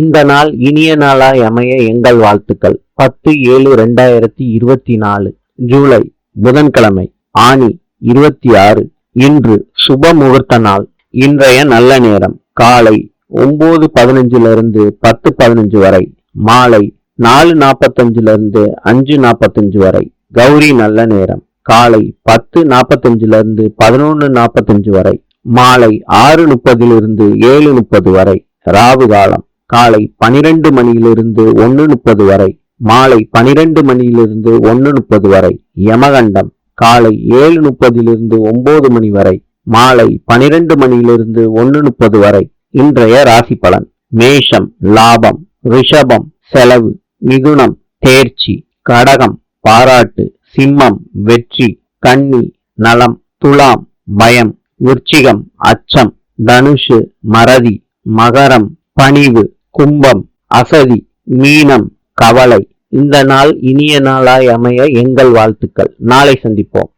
இந்த நாள் இனிய நாளாய் அமைய எங்கள் வாழ்த்துக்கள். பத்து ஏழு ரெண்டாயிரத்தி இருபத்தி நாலு ஜூலை புதன்கிழமை ஆணி இருபத்தி ஆறு இன்று சுப முகூர்த்த நாள். இன்றைய நல்ல நேரம் காலை ஒன்பது பதினஞ்சுல இருந்து பத்து பதினஞ்சு வரை மாலை நாலு நாற்பத்தஞ்சுல இருந்து அஞ்சு நாற்பத்தஞ்சு வரை கௌரி நல்ல நேரம் காலை பத்து நாற்பத்தஞ்சுல இருந்து நாற்பத்தஞ்சு வரை மாலை ஆறு முப்பதிலிருந்து ஏழு முப்பது வரை ராவு காலம். காலை பனிரெண்டு மணியிலிருந்து ஒன்னு முப்பது வரை மாலை பனிரெண்டு மணியிலிருந்து ஒன்னு முப்பது வரை யமகண்டம் காலை ஏழு முப்பதிலிருந்து ஒன்பது மணி வரை மாலை பனிரெண்டு மணியிலிருந்து ஒன்னு முப்பது வரை இன்றைய ராசி பலன். மேஷம் லாபம் ரிஷபம் செலவு மிதுனம் தேர்ச்சி கடகம் பாராட்டு சிம்மம் வெற்றி கன்னி நலம் துலாம் பயம் விருச்சிகம் அச்சம் தனுஷு மறதி மகரம் பணிவு கும்பம் அசதி மீனம் கவலை. இந்த நாள் இனிய நாளாய் அமைய எங்கள் வாழ்த்துக்கள். நாளை சந்திப்போம்.